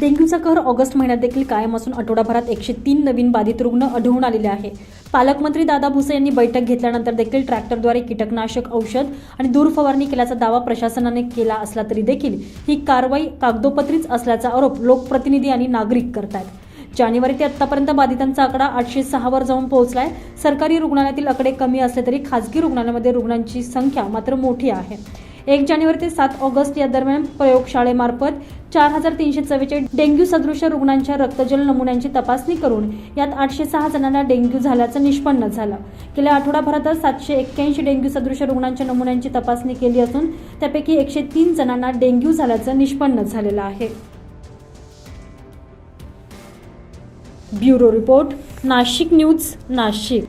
डेंग्यूचा कहर ऑगस्ट महिन्यात देखील कायम असून आठवडाभरात एकशे तीन नवीन बाधित रुग्ण आढळून आलेले आहे. पालकमंत्री दादा भुसे यांनी बैठक घेतल्यानंतर देखील ट्रॅक्टरद्वारे कीटकनाशक औषध आणि दूर फवारणी केल्याचा दावा प्रशासनाने केला असला तरी देखील ही कारवाई कागदोपत्रीच असल्याचा आरोप लोकप्रतिनिधी आणि नागरिक करतात जानेवारी ते आतापर्यंत बाधितांचा आकडा आठशे सहावर जाऊन पोहोचलाय. सरकारी रुग्णालयातील आकडे कमी असले तरी खासगी रुग्णालयामध्ये रुग्णांची संख्या मात्र मोठी आहे. एक जानेवारी ते सात ऑगस्ट या दरम्यान प्रयोगशाळेमार्फत चार हजार तीनशे चव्वेचाळीस डेंग्यू सदृश रुग्णांच्या रक्तजल नमुन्यांची तपासणी करून यात आठशे सहा जणांना डेंग्यू झाल्याचं निष्पन्न झालं. गेल्या आठवडाभरातच सातशे एक्क्याऐंशी डेंग्यू सदृश रुग्णांच्या नमुन्यांची तपासणी केली असून त्यापैकी एकशे तीन जणांना डेंग्यू झाल्याचं निष्पन्न झालेलं आहे. Bureau report Nashik news Nashik.